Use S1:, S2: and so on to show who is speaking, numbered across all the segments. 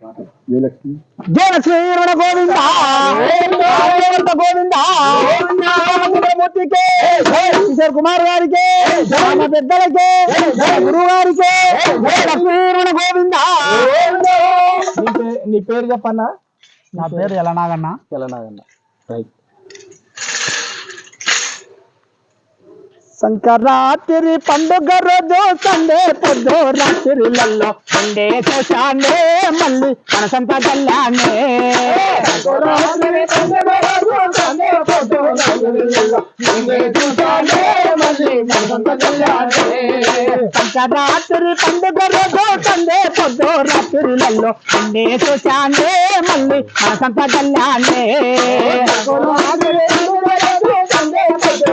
S1: జయలక్ష్మి
S2: జయ శ్రీరమణ గోవింద గోవింద. గోవింద రామచంద్రమూర్తికి కిషోర్ కుమార్ గారికి రామ పెద్దలకి గురువు గారికి శ్రీరమణ గోవింద.
S1: నీ పేరు చెప్పన్నా?
S2: నా పేరు ఎలనాగన్న?
S1: తెలంగాణ రైట్.
S2: సంకరాత్రి పండుగ రోజు సండే పొద్దు రాత్రిలలో సండే చేశానే మళ్ళీ మన సంపదల్లానే సంకరాత్రి పండుగ రోజు సండే పొద్దు రాత్రిలలో సండే చూశానే మళ్ళీ మన సంపదల్లానే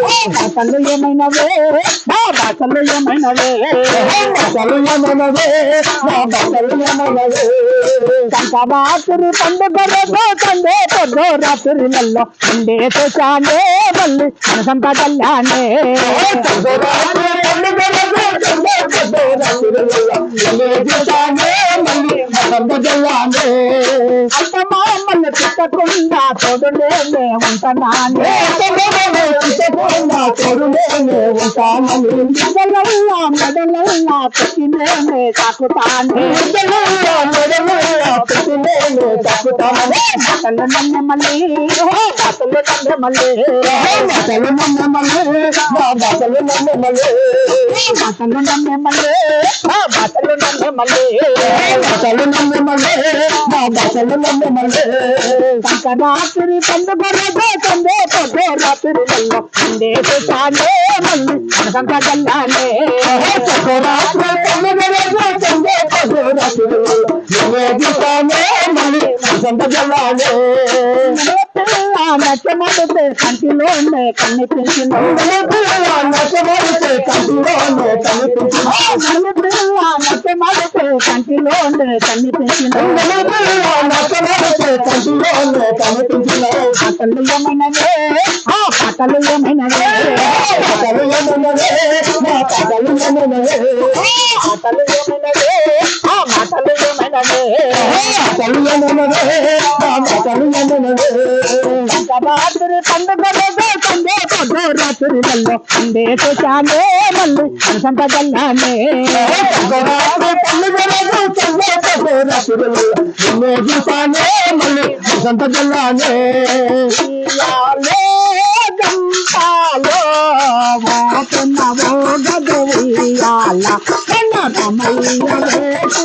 S2: బాసలు ఏమైనవే నా బాసలు ఏమైనవే బాసలు ఏమైనవే నా బాసలు ఏమైనవే కంట రాత్రి పండు బరదో కండే పొద్దు రాత్రి నల్లో కండే తోచానే మళ్ళీ కనసంత కళ్యాణే మళ్ళీ కనసంత కళ్యాణే తప్పకుండా తోడు నేనే ఉంటానని తప్పకుండా తోడు నేనే ఉంటానని మొదలల్లా మొదలల్లా ప్రతి నేనే తాకుతాను మొదలల్లా మొదలల్లా ప్రతి నేనే తాకుతాను మాటలు నన్ను మళ్ళీ మాటలు నన్ను మళ్ళీ మళ్ళీ మళ్ళీ మళ్ళీ. అసలు నమ్మి మళ్ళీ. మా అసలు నమ్మి మళ్ళీ. రాత్రి పండుగొర్రబోతుందే రాత్రి నచ్చమోతే కంటిలో ఉండే కనిపించిన నచ్చమోతే కంటిలో ఉండే కనిపించిన నచ్చమోతే కంటిలో ఉండే కనిపించిన నచ్చమోతే కంటిలో ఉండే కనిపించిన పట్టలు ఏమైనదే ఆ పట్టలు ఏమైనదే పట్టలు ఏమైనదే పట్టలు ఏమైనదే పట్టలు ఏమైనదే ఆ మాటలు ఏమైనదే పట్టలు ఏమైనదే ఆ మాటలు ఏమైనదే రాత్రి పండుగలో తండే కొద్దో రాత్రి కల్లో అందే చూశానే సంత గల్లానే రాత్రి పండుగలో తండే కొద్దో రాత్రి కల్లో చూశానే మళ్ళీ సంతకల్లానే సంత గల్లానే గదవీయాల రమయ్య వేసి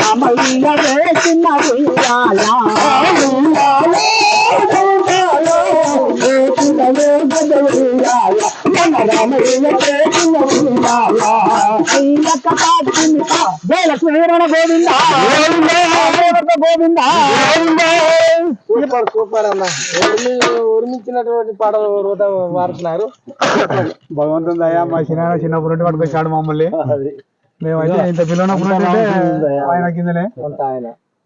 S2: రామయ్య వేసిన జయలక్ష్మి
S1: సూపర్ సూపర్ అన్న ఉరిమించినటువంటి పాటలు వాడుతున్నారు
S3: భగవంతుని దయ మా చిన్న చిన్నప్పుడు పట్టుకొచ్చాడు మమ్మల్ని. మేమైతే ఇంత పిల్లనప్పుడు. ఆయన కిందనే.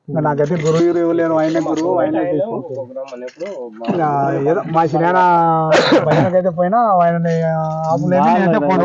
S3: నాకైతే గురువు గిరు ఇవ్వలేరు ఆయన గురువు ఆయన ఏదో మా చిన్న భజనకైతే పోయినా ఆయన ఆపులేని నేనైతే పోను.